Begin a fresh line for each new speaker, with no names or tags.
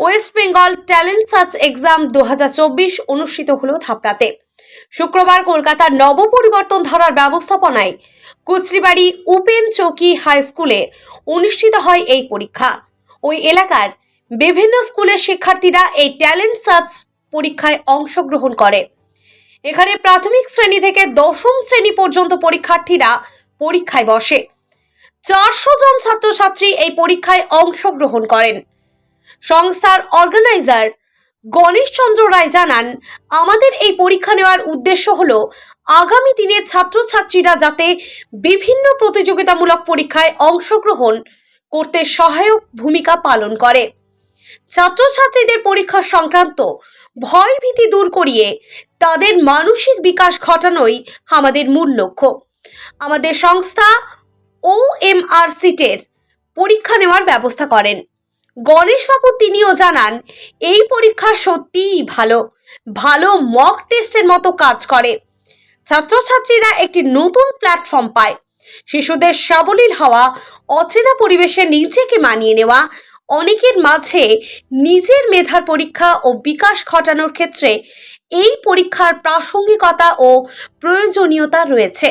West Bengal talent search exam দু হাজার চব্বিশ অনুষ্ঠিত হলো থাপড়াতে শুক্রবার কলকাতার নবপরিবর্তন ধারার ব্যবস্থাপনায় কুচরিবাড়ি উপেন চৌকি হাই স্কুলে অনুষ্ঠিত হয় এই পরীক্ষা। ওই এলাকার বিভিন্ন স্কুলের শিক্ষার্থীরা এই ট্যালেন্ট সার্চ পরীক্ষায় অংশগ্রহণ করে। এখানে প্রাথমিক শ্রেণি থেকে দশম শ্রেণি পর্যন্ত পরীক্ষার্থীরা পরীক্ষায় বসে। চারশো জন ছাত্রছাত্রী এই পরীক্ষায় অংশগ্রহণ করেন। সংস্থার অর্গানাইজার গণেশচন্দ্র রায় জানান, আমাদের এই পরীক্ষা নেওয়ার উদ্দেশ্য হলো আগামী দিনে ছাত্রছাত্রীরা যাতে বিভিন্ন প্রতিযোগিতামূলক পরীক্ষায় অংশগ্রহণ করতে সহায়ক ভূমিকা পালন করে। ছাত্রছাত্রীদের পরীক্ষা সংক্রান্ত ভয় ভীতি দূর করিয়ে তাদের মানসিক বিকাশ ঘটানোই আমাদের মূল লক্ষ্য। আমাদের সংস্থা ও এম আর সিটের পরীক্ষা নেওয়ার ব্যবস্থা করেন। গণেশবাবু তিনিও জানান, এই পরীক্ষা সত্যিই ভালো। ভালো মক টেস্টের মতো কাজ করে। ছাত্রছাত্রীরা একটি নতুন প্ল্যাটফর্ম পায়। শিশুদের সাবলীল হওয়া, অচেনা পরিবেশে নিজেকে মানিয়ে নেওয়া, অনেকের মাঝে নিজের মেধার পরীক্ষা ও বিকাশ ঘটানোর ক্ষেত্রে এই পরীক্ষার প্রাসঙ্গিকতা ও প্রয়োজনীয়তা রয়েছে।